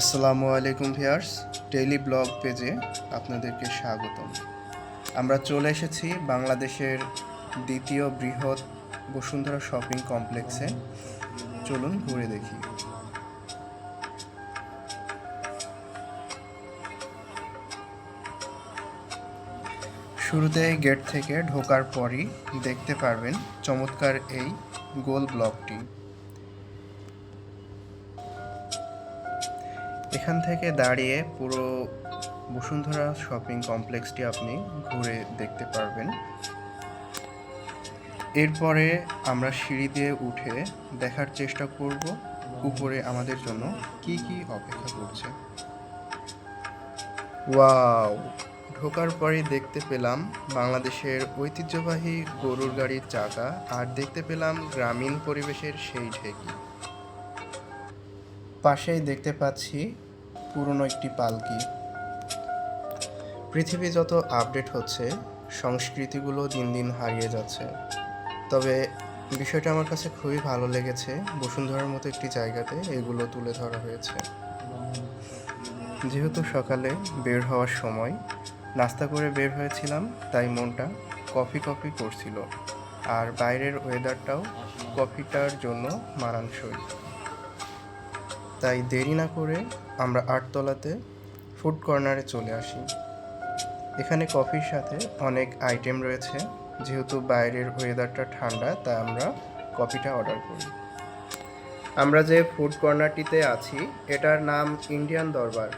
আসসালামু আলাইকুম viewers daily blog পেজে আপনাদেরকে স্বাগতম। আমরা চলে এসেছি বাংলাদেশের দ্বিতীয় বৃহৎ বসুন্ধরা শপিং কমপ্লেক্সে। চলুন ঘুরে দেখি। শুরুতে গেট থেকে ঢোকার পরই দেখতে পারবেন চমৎকার এই গোল ব্লকটি। এখান থেকে দাঁড়িয়ে পুরো বসুন্ধরা শপিং কমপ্লেক্সটি আপনি ঘুরে দেখতে পারবেন। এরপরে আমরা সিঁড়ি দিয়ে উঠে দেখার চেষ্টা করব উপরে আমাদের জন্য কি কি অপেক্ষা করছে। ওয়াও! ঢোকার পরেই দেখতে পেলাম বাংলাদেশের ঐতিহ্যবাহী গরুর গাড়ির চাকা, আর দেখতে পেলাম গ্রামীণ পরিবেশের সেই ঢেকি। পাশেই দেখতে পাচ্ছি পুরনো একটি পালকি। পৃথিবী যত আপডেট হচ্ছে, সংস্কৃতিগুলো দিন দিন হারিয়ে যাচ্ছে। তবে বিষয়টা আমার কাছে খুবই ভালো লেগেছে। বসুন্ধরার মতো একটি জায়গাতে এগুলো তুলে ধরা হয়েছে। যেহেতু সকালে বের হওয়ার সময়, নাস্তা করে বের হয়েছিলাম, তাই মনটা কফি কফি করছিল। আর বাইরের ওয়েদারটাও কফিটার জন্য মানানসই। তাই দেরি না করে আমরা আটতলাতে ফুড কর্নারে চলে আসি। এখানে কফির সাথে অনেক আইটেম রয়েছে। যেহেতু বাইরের ওয়েদারটা ঠান্ডা, তাই আমরা কফিটা অর্ডার করি। আমরা যে ফুড কর্নারটিতে আছি, এটার নাম ইন্ডিয়ান দরবার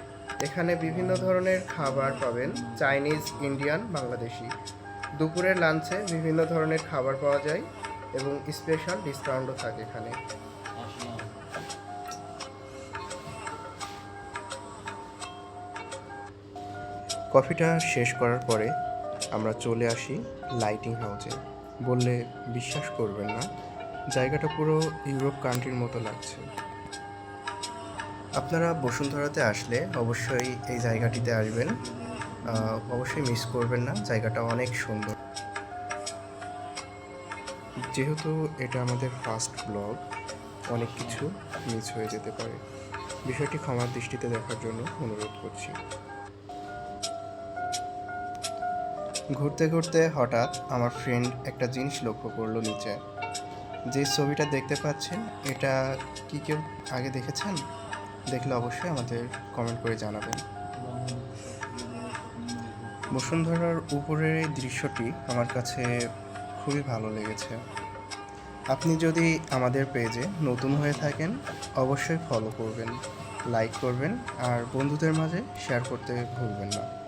এখানে বিভিন্ন ধরনের খাবার পাবেন চাইনিজ ইন্ডিয়ান বাংলাদেশি দুপুরের লাঞ্চে বিভিন্ন ধরনের খাবার পাওয়া যায় এবং স্পেশাল ডিসকাউন্টও থাকে এখানে। কফিটা শেষ করার পরে আমরা চলে আসি লাইটিং হাউসে বললে, বিশ্বাস করবেন না, জায়গাটা পুরো ইউরোপ কান্ট্রির মতো লাগছে। আপনারা বসুন্ধরাতে আসলে অবশ্যই এই জায়গাটিতে আসবেন। অবশ্যই মিস করবেন না, জায়গাটা অনেক সুন্দর। যেহেতু এটা আমাদের ফার্স্ট ব্লগ অনেক কিছু মিস হয়ে যেতে পারে। বিষয়টি ক্ষমার দৃষ্টিতে দেখার জন্য অনুরোধ করছি। ঘুরতে ঘুরতে হঠাৎ আমার ফ্রেন্ড একটা জিনিস লক্ষ্য করল নিচে। যে ছবিটা দেখতে পাচ্ছেন, এটা কি কেউ আগে দেখেছেন? দেখলে অবশ্যই আমাদের কমেন্ট করে জানাবেন। বসুন্ধরার উপরের এই দৃশ্যটি আমার কাছে খুবই ভালো লেগেছে। আপনি যদি আমাদের পেজে নতুন হয়ে থাকেন, অবশ্যই ফলো করবেন লাইক করবেন, আর বন্ধুদের মাঝে শেয়ার করতে ভুলবেন না।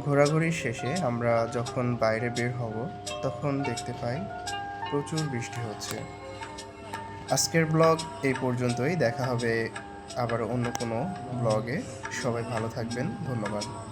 ঘোরাঘুরির শেষে আমরা যখন বাইরে বের হব, তখন দেখতে পাই প্রচুর বৃষ্টি হচ্ছে। আজকের ব্লগ এই পর্যন্তই। দেখা হবে আবার অন্য কোনো ব্লগে। সবাই ভালো থাকবেন। ধন্যবাদ।